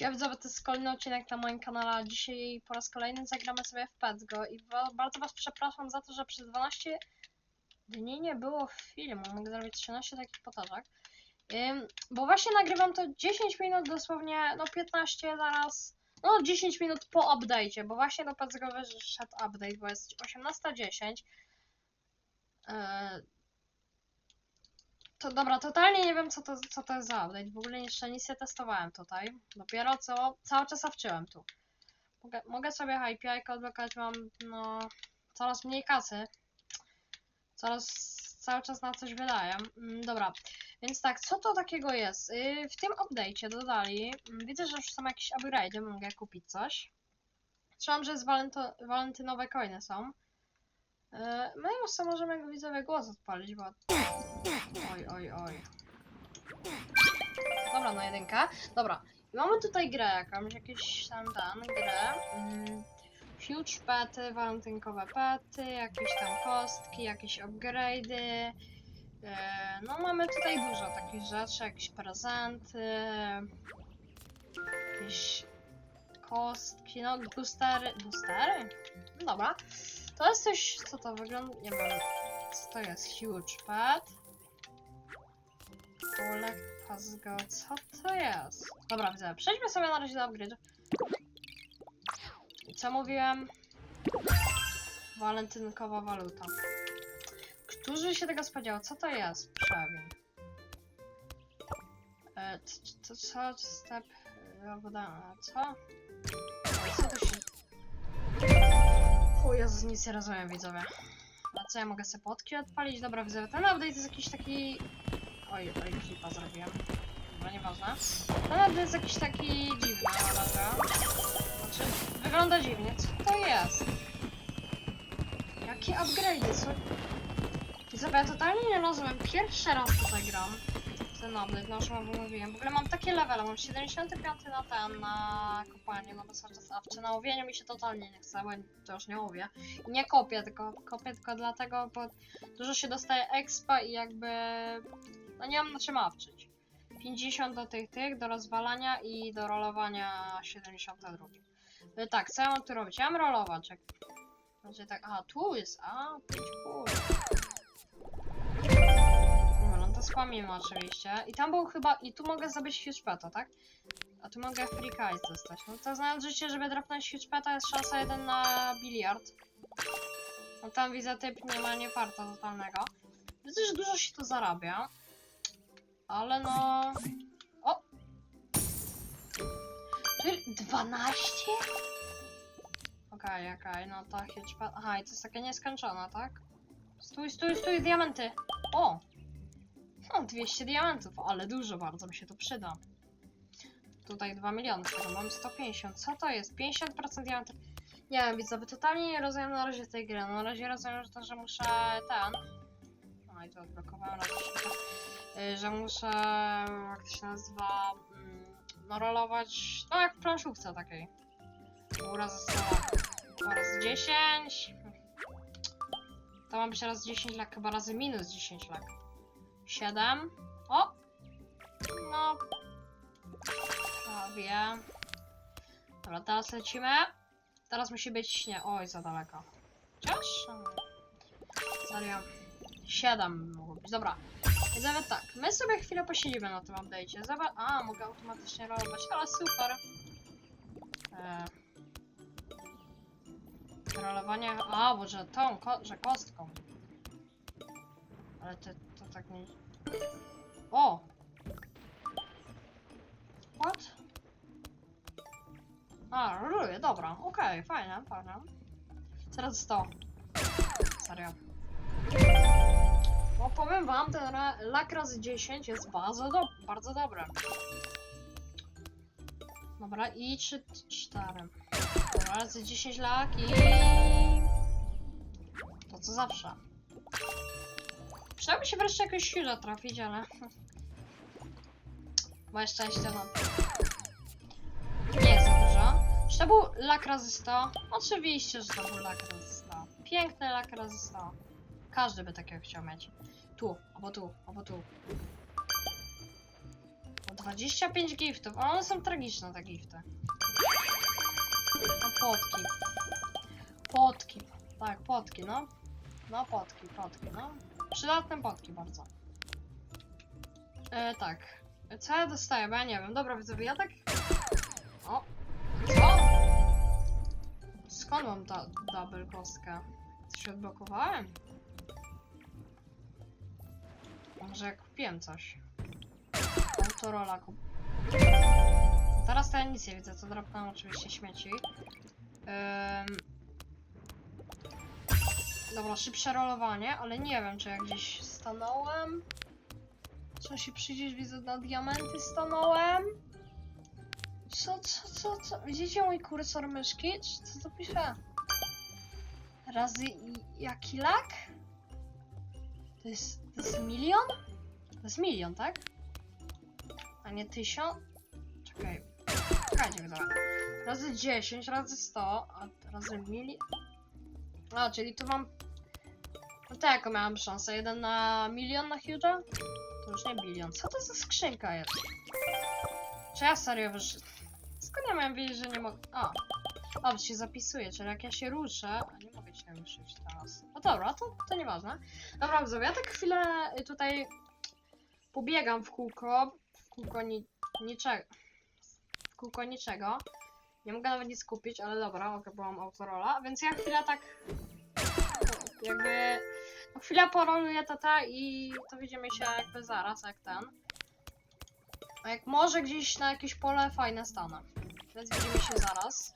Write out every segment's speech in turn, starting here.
Ja widzę, to jest kolejny odcinek na moim kanale, dzisiaj po raz kolejny zagramy sobie w Petsgo i bardzo was przepraszam za to, że przez 12 dni nie było filmu, mogę zrobić 13 takich. Ym, bo właśnie nagrywam to 10 minut, dosłownie, no 15 zaraz, no 10 minut po update'cie, bo właśnie do Petsgo wyszedł update, bo jest 18.10. To dobra, totalnie nie wiem co to, co to jest za update. W ogóle jeszcze nic nie testowałem tutaj. Dopiero co cały czas awczyłem tu. Mogę, mogę sobie hypejkę odblokować, mam no coraz mniej kasy. Coraz cały czas na coś wydaję. Mm, dobra, więc tak, co to takiego jest? Yy, w tym update'cie dodali, mm, widzę, że już są jakieś upgrade'y, mogę kupić coś. Trzymam, że walento, walentynowe coiny są. My już sobie możemy jego widzowie głos odpalić, bo Oj, oj, oj. Dobra, na jedynkę. Dobra. I mamy tutaj grę jakąś, jakieś tam ten, grę. Mm, huge pety, walentynkowe pety, jakieś tam kostki, jakieś upgrade'y. E, no mamy tutaj dużo takich rzeczy, jakieś prezenty, jakieś kostki, no boostery, boostery? No dobra. To jest coś, co to wygląda, nie wiem, co to jest, huge. Collect has got. Co to jest? Dobra, widzę. Przejdźmy sobie na razie do upgrade. Co mówiłem? Walentynkowa waluta. Którzy się tego spodziewał? Co to jest? Przewin. E, co? Step... e, Co? Co to się... O Jezus, nic nie rozumiem, widzowie. A co, ja mogę sobie potki odpalić? Dobra, widzowie, ten update jest jakiś taki... Oj, oj, flipa zrobiłem. Dobra, nieważne. Ten update jest jakiś taki dziwny, ale. Znaczy, wygląda dziwnie. Co to jest? Jakie upgrade'y? Co... Widzowie, ja totalnie nie rozumiem. Pierwszy raz tutaj gram. Ten update, no już wam mówiłem. W ogóle mam takie levele, mam 75 na ten, na kopanie, no cały czas awczy. Na łowieniu mi się totalnie nie chce, bo to już nie łowię. I nie kopię, tylko kopię tylko dlatego, bo dużo się dostaje expa i jakby no nie mam na czym awczyć. 50 do tych tych, do rozwalania i do rolowania 72. Y, Tak, co ja mam tu robić? Ja mam rolować. Jak... Znaczy tak, aha, tu jest, a, pięć pól. No to skłamimy oczywiście. I tam był chyba, i tu mogę zrobić huge peta, tak? A tu mogę free kite dostać. No to znając życie, żeby drapnąć huge peta jest szansa 1 na biliard. No tam widzę typ nie ma nie farta totalnego. Widzę, że dużo się tu zarabia. Ale no... O! Ty- 12? Okej, okej, no to huge pet... Aha, i to jest takie nieskończone, tak? Stój, stój, stój, diamenty! O! No, 200 diamentów, ale dużo bardzo mi się to przyda. Tutaj 2 miliony, skoro mam 150. Co to jest? 50% diamentów. Nie wiem, widzowie, totalnie nie rozumiem na razie tej gry. Na razie rozumiem, że to, że muszę ten... No i to odblokowałem raz jeszcze. Y, Że muszę, jak to się nazywa, mm, no rolować, no jak w planszówce takiej. Pół razy 100 lak, po razy 10. To ma być raz 10 lak, chyba razy minus 10 lak. 7. O! No. Prawie. Dobra, teraz lecimy. Teraz musi być, nie, oj, za daleko. Chociaż? Serio. 7 mogło być, dobra. I nawet tak, my sobie chwilę posiedzimy na tym update'cie. Zobacz, a, mogę automatycznie rolować, ale super. E... Rolowanie, a, bo że tą, ko że kostką. Ale to tak nie... O! What? A, roluję, dobra, okej, fajne, fajne. Teraz 100. Serio. No powiem wam, ten ra- lak razy 10 jest bardzo, do bardzo dobry. Dobra, i 3, 4. Dobra, razy 10 lak i... To co zawsze. Przydałoby się wreszcie jakoś siłę trafić, ale... Moje szczęście mam. Nie jest za dużo. Czy to był lak razy 100? Oczywiście, że to był lak razy 100. Piękny lak razy 100. Każdy by takiego chciał mieć. Tu, albo tu, albo tu. O 25 giftów, a one są tragiczne te gifty. No potki. Potki. Tak, potki, no. No potki, potki, no. Przydatne potki bardzo. E, tak. Co ja dostaję? Bo ja nie wiem. Dobra, widzowie, ja tak... O! Co? Skąd mam ta double kostkę? Coś odblokowałem? Może ja kupiłem coś? Autorola kup... Teraz to ja nic nie widzę, co dropnąłem oczywiście śmieci. Ym... Dobra, szybsze rolowanie, ale nie wiem, czy ja gdzieś stanąłem. Czy się przyjdziesz, widzę, na diamenty stanąłem. Co, co, co, co? Widzicie mój kursor myszki? Co to pisze? Razy i- jaki lak? To jest, to jest milion? To jest milion, tak? A nie tysiąc? Czekaj. Czekajcie, widzowie. Razy 10, razy 100, a razy milion. A, czyli tu mam. No tak, miałam szansę? Jeden na milion na Huge'a? To już nie bilion. Co to za skrzynka jest? Czy ja serio wyż... Skąd ja miałem wiedzieć, że nie mogę... A. Dobrze, się zapisuje, czyli jak ja się ruszę... A nie mogę się ruszyć teraz. No dobra, to, to nieważne. Dobra, widzowie, ja tak chwilę y, tutaj pobiegam w kółko. W kółko ni niczego. W kółko niczego. Nie mogę nawet nic kupić, ale dobra, ok, byłam autorola, więc ja chwilę tak jakby no chwilę poroluję tata i to widzimy się jakby zaraz, jak ten. A jak może gdzieś na jakieś pole fajne stanę. Więc widzimy się zaraz.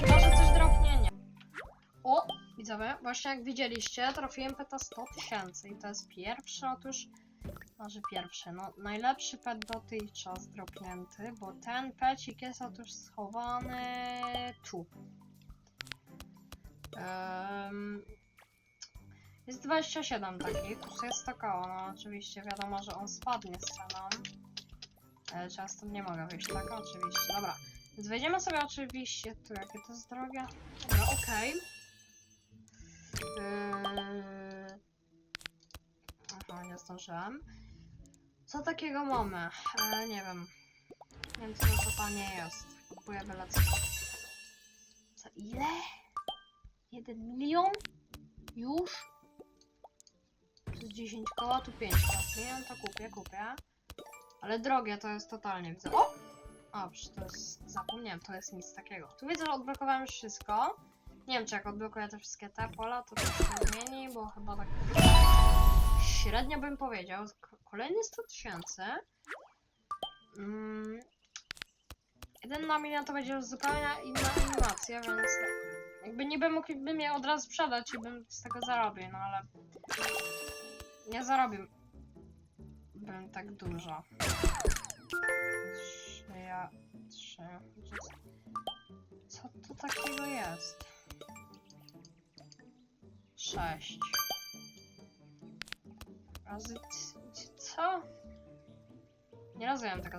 Chyba, że coś dropnie, nie. O, widzowie, właśnie jak widzieliście, trafiłem peta 100 tysięcy i to jest pierwszy, otóż może pierwszy, no najlepszy pet dotychczas dropnięty, bo ten pecik jest otóż schowany tu. Em, jest 27 takich, plus jest koło, no oczywiście wiadomo, że on spadnie z ceną. E, Często nie mogę wyjść, tak? Oczywiście, dobra. Więc wejdziemy sobie oczywiście tu, jakie to jest drogie. Dobra, okej. Yy... Aha, nie zdążyłem. Co takiego mamy? E, nie wiem. Nie wiem, co to tanie jest. Kupuję byle co. Za ile? Jeden milion? Już? To jest 10 koła, tu 5 koła. Nie to kupię, kupię. Ale drogie to jest totalnie, widzę. O! A, to jest... Zapomniałem, to jest nic takiego. Tu widzę, że odblokowałem wszystko. Nie wiem, czy jak odblokuję te wszystkie te pola, to coś się zmieni, bo chyba tak... Średnio bym powiedział. K- Kolejny 100 tysięcy. Mm. Jeden na milion to będzie już zupełnie inna animacja, więc jakby niby mógłbym je od razu sprzedać i bym z tego zarobił, no ale nie zarobił bym tak dużo. Trzy, ja, trzy. Co to takiego jest? Sześć. Razy co? Nie rozumiem tego.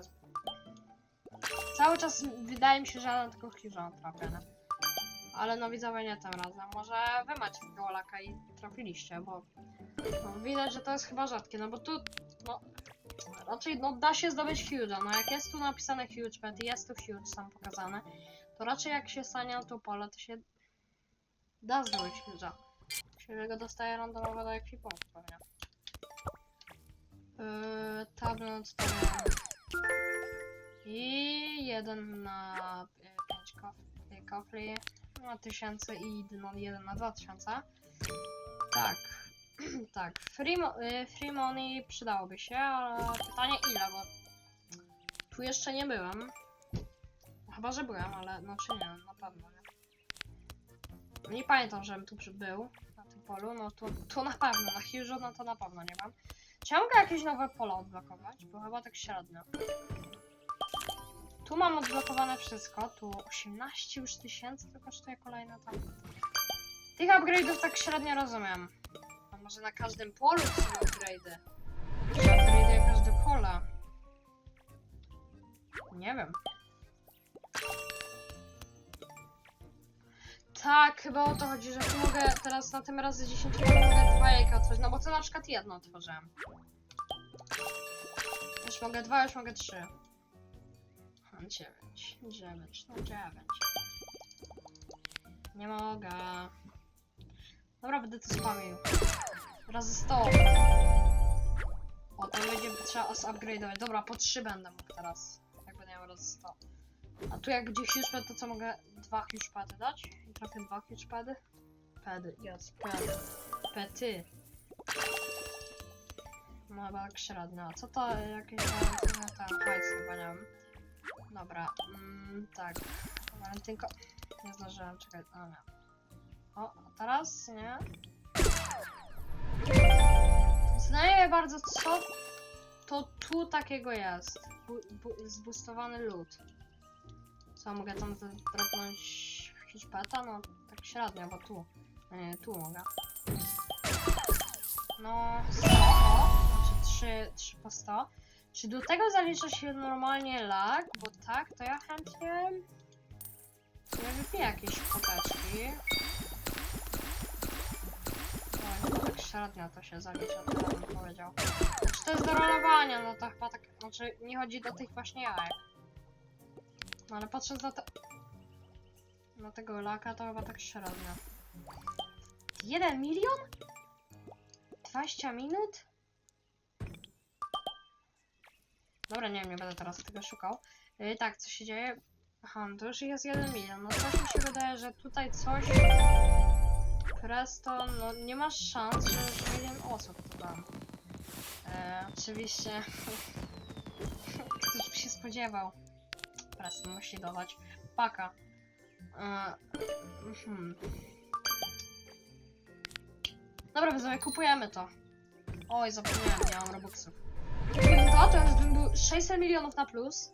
Cały czas wydaje mi się, że na tego Hughes'a trafię? Ale no widzowie nie tym razem. Może wy macie takiego laka i trafiliście, bo no, widać, że to jest chyba rzadkie, no bo tu no raczej no da się zdobyć Huge'a, no jak jest tu napisane Huge Pet jest tu Huge sam pokazany, to raczej jak się stanie na to pole, to się da zdobyć Huge'a. Czyli go dostaje randomowo do ekwipunku pewnie. Yy, tablet to. I jeden na 5 kofli, kofli na tysięcy i no, jeden na 2000. Tak. tak, free, y, free money przydałoby się, ale pytanie ile, bo tu jeszcze nie byłem. No, Chyba, że byłem, ale no czy nie na pewno nie. Nie pamiętam, żebym tu był na tym polu, no tu, tu na pewno, na Huge'u no to na pewno nie wiem. Mogę jakieś nowe pola odblokować? Bo chyba tak średnio. Tu mam odblokowane wszystko, tu 18 już tysięcy to kosztuje kolejne tam. Tych upgrade'ów tak średnio rozumiem. A może na każdym polu są upgrade'y? Czy upgrade'uje każde pole? Nie wiem. Tak, chyba o to chodzi, że tu mogę teraz na tym razy 10 mogę jajka otworzyć, no bo to na przykład jedno otworzyłem. Już mogę dwa, już mogę trzy. dziewięć, dziewięć, no dziewięć. Nie mogę. Dobra, będę to spamił. Razy 100. O, to będzie trzeba upgrade'ować. Dobra, po 3 będę mógł teraz. Jak będę miał razy 100. A tu jak gdzieś już to co mogę dwa huge pady dać? I trochę dwa huge pady? Pady, yes, pady. Pety. No chyba tak średnio. A Co to jakieś? Tam hajs chyba nie wiem. Dobra, mm, tak. Walentynko. Nie zdążyłem, czekaj, o nie. O, a teraz nie. Znaję bardzo co to tu takiego jest. Bu, bu, zbustowany lód. Co, mogę tam dropnąć hitchpeta? No, tak średnio, bo tu. No nie, tu mogę. No, 100, o, znaczy 3, 3 po 100. Czy do tego zalicza się normalnie lag? Bo tak, to ja chętnie... Ja wypiję jakieś poteczki. No, tak średnio to się zalicza, to ja bym powiedział. Czy to jest do rolowania? No to chyba tak, znaczy nie chodzi do tych właśnie jajek. No ale patrząc na to... Na tego laka to chyba tak średnio. 1 milion? 20 minut? Dobra, nie wiem, nie będę teraz tego szukał. Yy, tak, co się dzieje? Aha, no to już jest 1 milion. No coś mi się wydaje, że tutaj coś... Presto, no nie masz szans, że już milion osób to tam. E, oczywiście... Ktoś by się spodziewał. Presto musi dawać. Paka. Mhm. Dobra, widzowie, kupujemy to. Oj, zapomniałem, nie mam robuxów. Gdybym to, to już bym był 600 milionów na plus.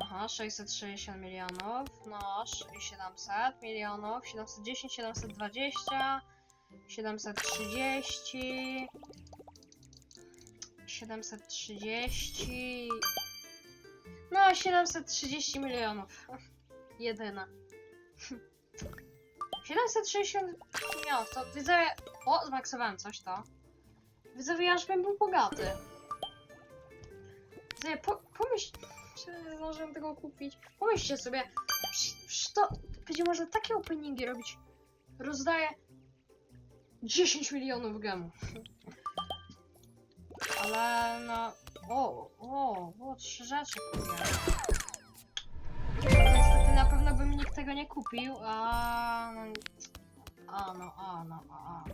Aha, 660 milionów, no, 700 milionów, 710, 720, 730, 730, no, 730 milionów. Jedyna. 760 milionów, to widzę, o, zmaksowałem coś to. Widzowie, ja aż bym był bogaty. Widzowie, po, pomyśl, czy zdążyłem tego kupić. Pomyślcie sobie, że to będzie można takie openingi robić. Rozdaję 10 milionów gemów. Ale no, o, o, o, trzy rzeczy kupię. Na pewno bym nikt tego nie kupił, a a no, a no, a, a.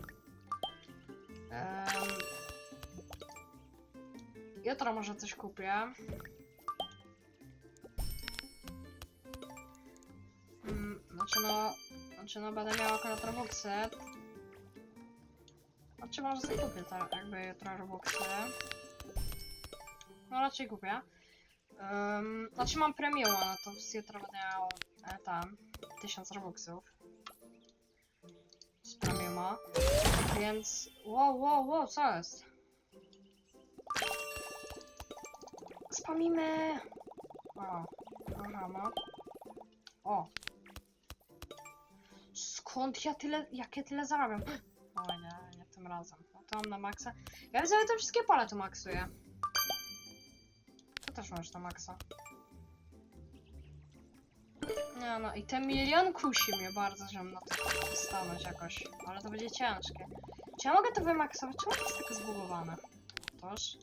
Em, jutro może coś kupię. Mm, znaczy no, znaczy no będę miał akurat Robuxy. Znaczy może sobie kupię to, jakby jutro Robuxy. No raczej kupię. Um, znaczy mam premium, no to jutro będę miał e, tam 1000 Robuxów. Z premiuma. Więc... Wow, wow, wow, co jest? Spamimy! O, aha. O. Skąd ja tyle, jak ja tyle zarabiam? O nie, nie tym razem. No to mam na maksa. Ja że te wszystkie pole tu maksuję. To też masz na maksa. Nie no, i ten milion kusi mnie bardzo, żebym na to stanąć jakoś. Ale to będzie ciężkie. Czy ja mogę to wymaksować? Czemu to jest tak zbugowane? Toż?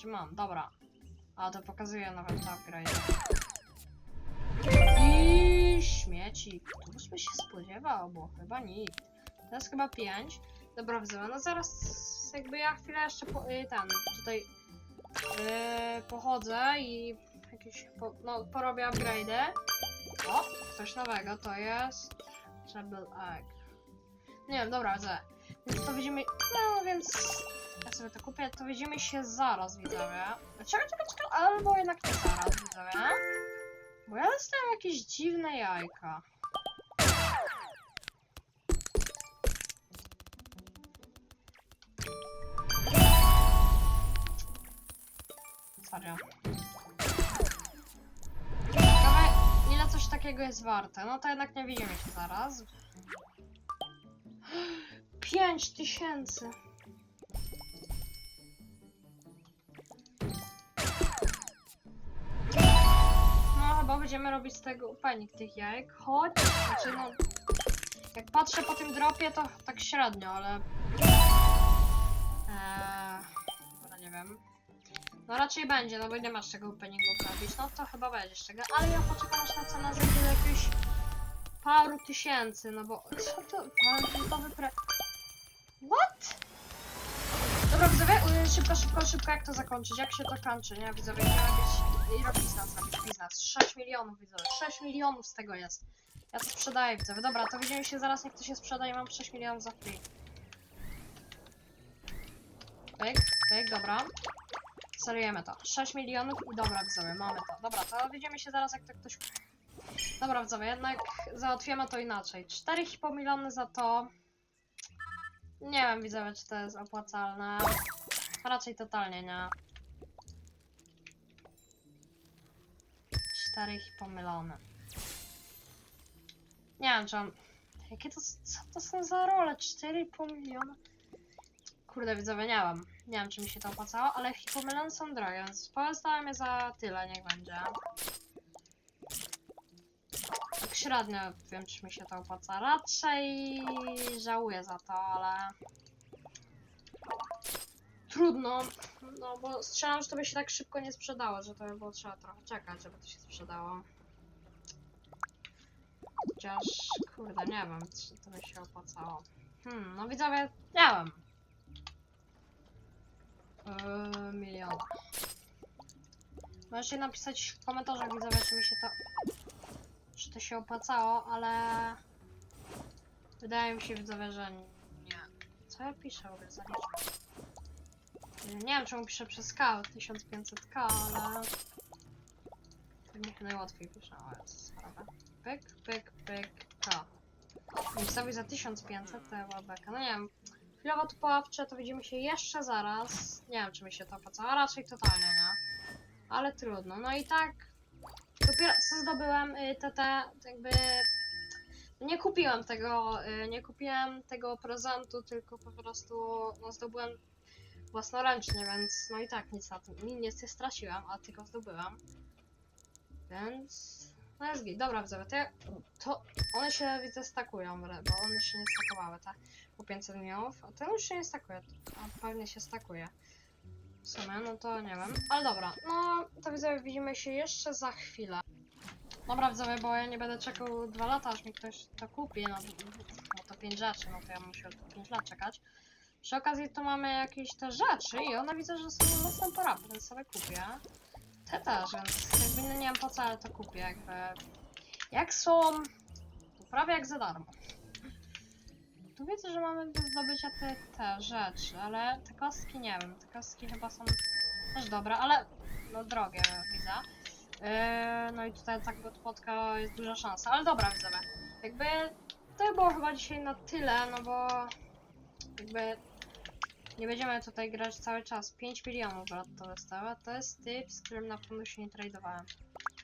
Czy mam? Dobra. A, to pokazuje nawet upgrade. I śmieci. Któż by się spodziewał, bo chyba nikt. To jest chyba 5. Dobra, wzywam. No zaraz jakby ja chwilę jeszcze po, y, ten tutaj y, pochodzę i jakieś po, no, porobię upgrade'y. O, coś nowego to jest Treble Egg. Nie wiem, dobra, widzę. Więc to widzimy. No więc ja sobie to kupię, to widzimy się zaraz, widzowie. Czekaj, czekaj, czekaj, albo jednak nie zaraz, widzowie. Bo ja dostałem jakieś dziwne jajka. Serio. Takiego jest warte. No to jednak nie widzimy się zaraz. 5 tysięcy. będziemy robić z tego upanik tych jajek, choć, znaczy no, jak patrzę po tym dropie, to tak średnio, ale... Eee, nie wiem. No raczej będzie, no bo nie masz czego openingu robić, no to chyba będziesz czego, ale ja poczekam aż ta cena zejdzie do jakiegoś paru tysięcy, no bo co to, paru pre... What? Dobra widzowie, szybko, szybko, szybko, jak to zakończyć, jak się to kończy, nie widzowie, nie robić, i robić biznes, robić biznes, 6 milionów widzowie, 6 milionów z tego jest. Ja to sprzedaję widzowie, dobra, to widzimy się zaraz, niech to się sprzedaje, mam 6 milionów za free. Pyk, pyk, dobra. Serujemy to. 6 milionów i dobra widzowie, mamy to. Dobra, to widzimy się zaraz jak to ktoś... Dobra widzowie, jednak załatwimy to inaczej. 4,5 miliony za to. Nie wiem widzowie, czy to jest opłacalne. Raczej totalnie nie. 4,5 miliony. Nie wiem, czy on... Jakie to, co to są za role? 4,5 miliona? Kurde, widzowie, nie wiem. Nie wiem, czy mi się to opłacało, ale hipomylony są drogie, więc pozostałem je za tyle, niech będzie. Tak średnio wiem, czy mi się to opłaca. Raczej żałuję za to, ale... Trudno, no bo strzelam, że to by się tak szybko nie sprzedało, że to by było trzeba trochę czekać, żeby to się sprzedało. Chociaż, kurde, nie wiem, czy to by się opłacało. Hmm, no widzowie, nie wiem. Milion. Możecie napisać w komentarzach, widzowie, czy mi się to... Czy to się opłacało, ale... Wydaje mi się, widzowie, że nie. Co ja piszę w ogóle za? Nie wiem, czemu piszę przez K, 1500K, ale... Tak mi najłatwiej pisze, o jest sprawę. Pyk, pyk, pyk, K. Sobie za 1500 to była beka. No nie wiem, chwilowo tu poławcze, to widzimy się jeszcze zaraz. Nie wiem, czy mi się to opłacało, a raczej totalnie, nie? Ale trudno. No i tak, dopiero co zdobyłem y, TT, jakby... Nie kupiłem tego, y, nie kupiłem tego prezentu, tylko po prostu no, zdobyłem własnoręcznie, więc no i tak nic na tym, ni- nic nie straciłem, a tylko zdobyłem. Więc... No jest git. Dobra, widzowie, to, ja, to one się widzę stakują, bo one się nie stakowały, tak? Po 500 milionów, a ten już się nie stakuje, a pewnie się stakuje. W sumie, no to nie wiem, ale dobra, no to widzowie, widzimy się jeszcze za chwilę. Dobra widzowie, bo ja nie będę czekał dwa lata, aż mi ktoś to kupi, no, no to 5 rzeczy, no to ja muszę 5 lat czekać. Przy okazji tu mamy jakieś te rzeczy i one widzę, że są mocno porabne, więc sobie kupię. Też, więc jakby no nie wiem po co, ale to kupię, jakby... Jak są... To prawie jak za darmo. Tu widzę, że mamy do zdobycia te, te rzeczy, ale te kostki nie wiem. Te kostki chyba są też dobre, ale no drogie widzę. Yy, no i tutaj takiego spotka jest duża szansa, ale dobra widzowie. Jakby to by było chyba dzisiaj na tyle, no bo jakby nie będziemy tutaj grać cały czas. 5 milionów brat to wystawia. To jest typ, z którym na pewno się nie tradowałem.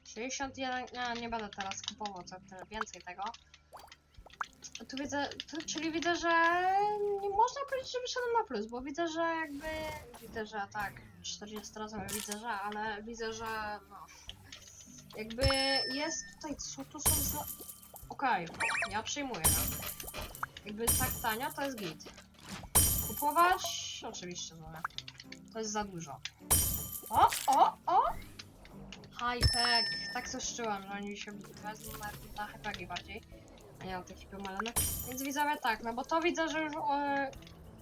61, nie, nie będę teraz kupował co tyle więcej tego. Tu widzę, tu, czyli widzę, że nie można powiedzieć, że wyszedłem na plus, bo widzę, że jakby, widzę, że tak, 40 razy widzę, że, ale widzę, że no, jakby jest tutaj, co tu są za... Okej, ja przyjmuję. Jakby tak tanio, to jest git. Kupować? Oczywiście, nie. To jest za dużo. O, o, o! Hypek! Tak coś czułam, że oni się wezmą na, hypeki bardziej. A nie na tych hipomaleny. Więc widzowie tak, no bo to widzę, że już... E,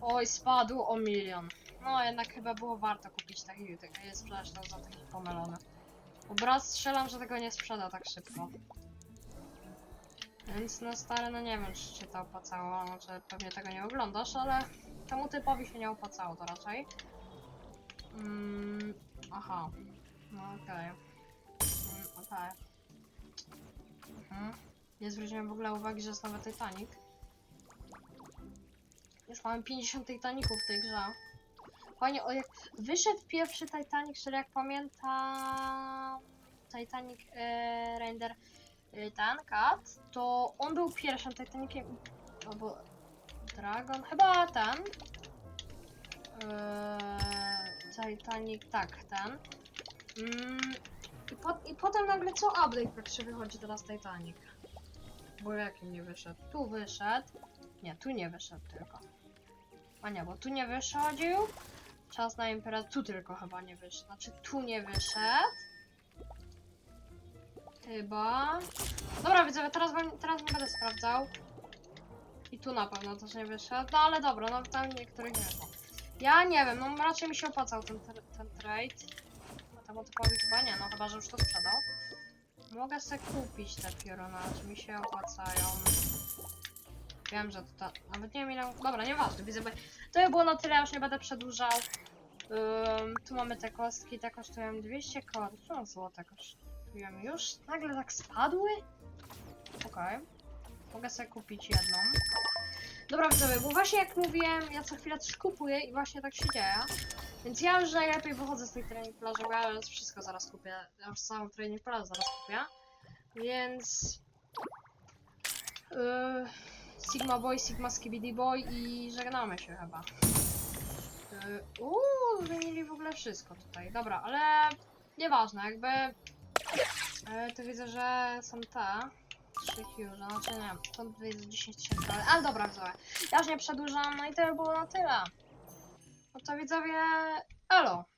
oj, spadł o milion. No jednak chyba było warto kupić taki, tego nie sprzedać za takie pomelone. Bo brat strzelam, że tego nie sprzeda tak szybko. Więc no stary, no nie wiem, czy się to opłacało, znaczy pewnie tego nie oglądasz, ale temu typowi się nie opłacało to raczej. Mm, aha, no okej. Mm, okej. Mhm. Nie zwróciłem w ogóle uwagi, że jest nawet Titanic. Już mamy 50 Titaników w tej grze. Fajnie, o jak wyszedł pierwszy Titanic, czyli jak pamiętam Titanic e, Render e, ten to on był pierwszym Titaniciem, albo Dragon, chyba ten. E, Titanic, tak, ten. Mm, I, po, I potem nagle co update praktycznie wychodzi teraz Titanic. Bo jakim nie wyszedł? Tu wyszedł. Nie, tu nie wyszedł tylko. A nie, bo tu nie wyszedł. Czas na imperator. Tu tylko chyba nie wyszedł. Znaczy tu nie wyszedł. Chyba. Dobra, widzowie, teraz, teraz nie będę sprawdzał. I tu na pewno też nie wyszedł. No ale dobra, no tam niektórych nie wyszło. Ja nie wiem, no raczej mi się opłacał ten, ten trade. A temu typowi chyba nie, no chyba, że już to sprzedał. Mogę sobie kupić te pioruna, czy mi się opłacają. Wiem, że to ta... nawet nie wiem ile... Dobra, nieważne, widzę, bo to by było na tyle, już nie będę przedłużał. Ym, tu mamy te kostki, te kosztują 200 koron. Co złote kosztują już? Nagle tak spadły? Okej. Mogę sobie kupić jedną. Dobra widzowie, bo właśnie jak mówiłem, ja co chwilę coś kupuję i właśnie tak się dzieje. Więc ja już najlepiej wychodzę z tej training plaży, bo ja już wszystko zaraz kupię. Ja już całą training plażę zaraz kupię. Więc... Yy, Sigma Boy, Sigma Skibidi Boy i żegnamy się chyba. Yy, Uuu, zmienili w ogóle wszystko tutaj. Dobra, ale nieważne, jakby... Yy, to widzę, że są te... Trzy huge, znaczy nie, to jest 10 tysięcy, ale, ale dobra, widzowie. Ja już nie przedłużam, no i to by było na tyle. No to widzowie, elo!